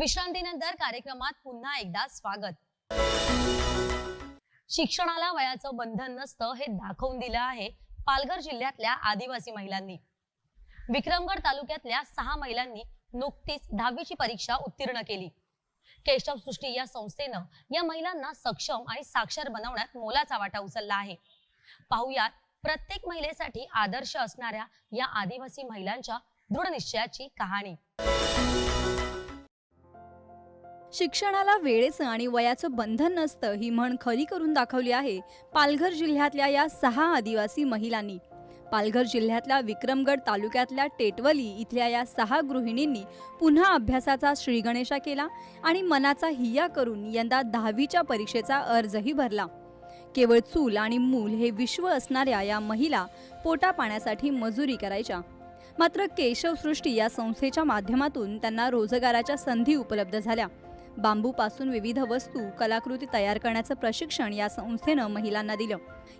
विश्रांतीनंतर कार्यक्रमात पुन्हा एकदा स्वागत. शिक्षणाला वयाचं बंधन नसतं हे दाखवून दिलं आहे पालघर जिल्ह्यातल्या आदिवासी महिलांनी. विक्रमगड तालुक्यातल्या सहा महिलांनी नुकतीच दहावीची परीक्षा उत्तीर्ण केली. केशव सृष्टी या संस्थेनं या महिलांना सक्षम आणि साक्षर बनवण्यात मोलाचा वाटा उचलला आहे. पाहुयात प्रत्येक महिलेसाठी आदर्श असणाऱ्या या आदिवासी महिलांच्या दृढ निश्चयाची कहाणी. शिक्षणाला वेळेचं आणि वयाचं बंधन नसतं ही म्हण खरी करून दाखवली आहे पालघर जिल्ह्यातल्या या सहा आदिवासी महिलांनी. पालघर जिल्ह्यातल्या विक्रमगड तालुक्यातल्या टेटवली इथल्या या सहा गृहिणींनी पुन्हा अभ्यासाचा श्रीगणेशा केला आणि मनाचा हिया करून यंदा दहावीच्या परीक्षेचा अर्जही भरला. केवळ चूल आणि मूल हे विश्व असणाऱ्या या महिला पोटा पाण्यासाठी मजुरी करायच्या. मात्र केशवसृष्टी या संस्थेच्या माध्यमातून त्यांना रोजगाराच्या संधी उपलब्ध झाल्या. बांबूपासून विविध वस्तू कलाकृती तयार करण्याचं प्रशिक्षण या संस्थेनं महिलांना दिलं.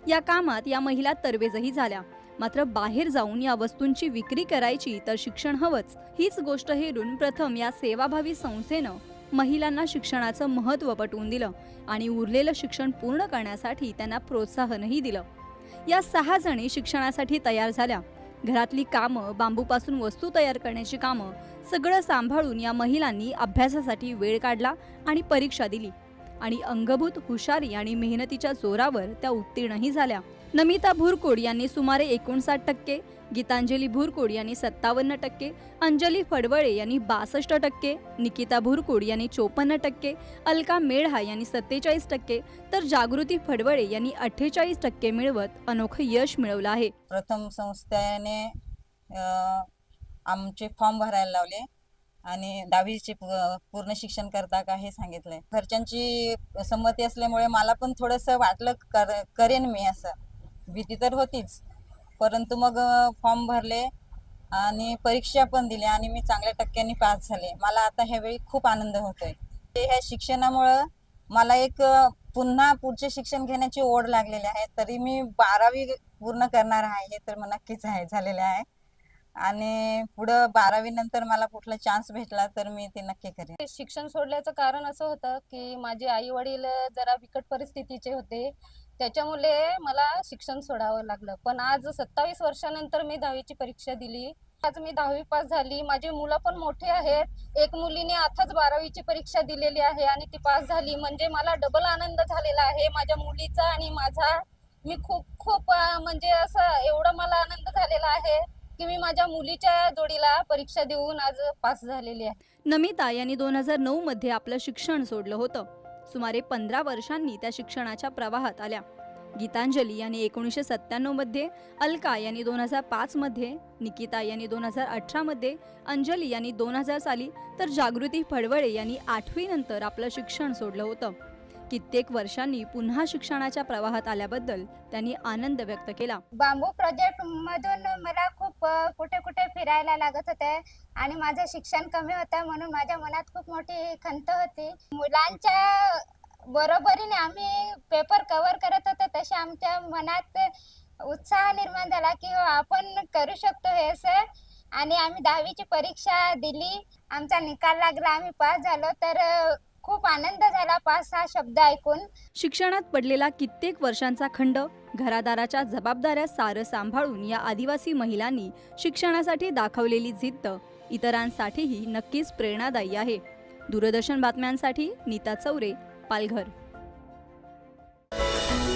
या कामात या महिला तरवेजही झाल्या. मात्र बाहेर जाऊन या वस्तूंची विक्री करायची तर शिक्षण हवंच. हीच गोष्ट हेरून प्रथम या सेवाभावी संस्थेनं महिलांना शिक्षणाचं महत्त्व पटवून दिलं आणि उरलेलं शिक्षण पूर्ण करण्यासाठी त्यांना प्रोत्साहनही दिलं. या सहा जणी शिक्षणासाठी तयार झाल्या. घरातली कामं बांबूपासून वस्तू तयार करण्याची कामं सगळं सांभाळून या महिलांनी अभ्यासासाठी वेळ काढला आणि परीक्षा दिली. आणि अंगभूत हुशारी आणि मेहनतीच्या जोरावर त्या उत्तीर्णही झाल्या. नमिता भुरकुड यांनी सुमारे एकोणसाठ टक्के गीतांजली भुरकुड यांनी सत्तावन्न टक्के अंजली फडवळे यांनी बासष्ट टक्के निकिता भुरकुड यांनी चोपन्न टक्के अलका मेढा यांनी सत्तेचाळीस टक्के तर जागृती फडवळे यांनी अठ्ठेचाळीस टक्के मिळवत अनोखं यश मिळवलं आहे. प्रथम संस्थेने आमचे फॉर्म भरायला लावले. आणि दहावीचे पूर्ण शिक्षण करता का हे सांगितलंय. घरच्यांची संमती असल्यामुळे मला पण थोडंसं वाटलं कर करेन मी असं. भीती तर होतीच. परंतु मग फॉर्म भरले आणि परीक्षा पण दिली आणि मी चांगल्या टक्क्यांनी पास झाले. मला आता ह्यावेळी खूप आनंद होतोय. ते ह्या शिक्षणामुळं मला एक पुन्हा पुढचे शिक्षण घेण्याची ओढ लागलेली आहे. तरी मी बारावी पूर्ण करणार आहे हे तर मग नक्कीच आहे झालेले आहे. आणि पुढं बारावी नंतर मला कुठला चान्स भेटला तर मी ते नक्की करेन. शिक्षण सोडल्याचं कारण असं होतं की माझे आई वडील जरा बिकट परिस्थितीचे होते. त्याच्यामुळे मला शिक्षण सोडावं लागलं. पण आज सत्तावीस वर्षानंतर मी दहावीची परीक्षा दिली. आज मी दहावी पास झाली. माझी मुलं पण मोठे आहेत. एक मुलीने आताच बारावीची परीक्षा दिलेली आहे आणि ती पास झाली. म्हणजे मला डबल आनंद झालेला आहे. माझ्या मुलीचा आणि माझा. मी खूप खूप म्हणजे असं एवढं मला आनंद झालेला आहे. की मी माझ्या मुलीच्या जोडीला परीक्षा देऊन आज पास झालेली आहे. नमिता यांनी दोन हजार नऊ मध्ये आपलं शिक्षण सोडलं होतं. सुमारे पंधरा वर्षांनी त्या शिक्षणाच्या प्रवाहात आल्या. गीतांजली यांनी एकोणीसशे सत्त्याण्णवमध्ये अलका यांनी दोन हजार पाच मध्ये निकिता यांनी दोन हजार अठरा मध्ये अंजली यांनी दोन हजार साली तर जागृती फडवळे यांनी आठवी नंतर आपलं शिक्षण सोडलं होतं. कित्येक वर्षांनी पुन्हा शिक्षणाच्या प्रवाहात आल्याबद्दल त्यांनी आनंद व्यक्त केला. बांबू प्रोजेक्ट मधून मला खूप कुठे कुठे फिरायला लागत होते आणि माझं शिक्षण कमी होतं म्हणून माझ्या मनात खूप मोठी खंत होती. मुलांच्या बरोबरीने आम्ही पेपर कव्हर करत होतो तसे आमच्या मनात उत्साह निर्माण झाला की हो आपण करू शकतो हे सर आणि आम्ही दहावीची परीक्षा दिली. आमचा निकाल लागला आम्ही पास झालो. तर खूप आनंद झाला पास हा शब्द ऐकून. शिक्षणात पडलेला कित्येक वर्षांचा खंड घरादाराच्या जबाबदाऱ्या सारं सांभाळून या आदिवासी महिलांनी शिक्षणासाठी दाखवलेली जिद्द इतरांसाठीही नक्कीच प्रेरणादायी आहे. दूरदर्शन बातम्यांसाठी नीता चौरे पालघर.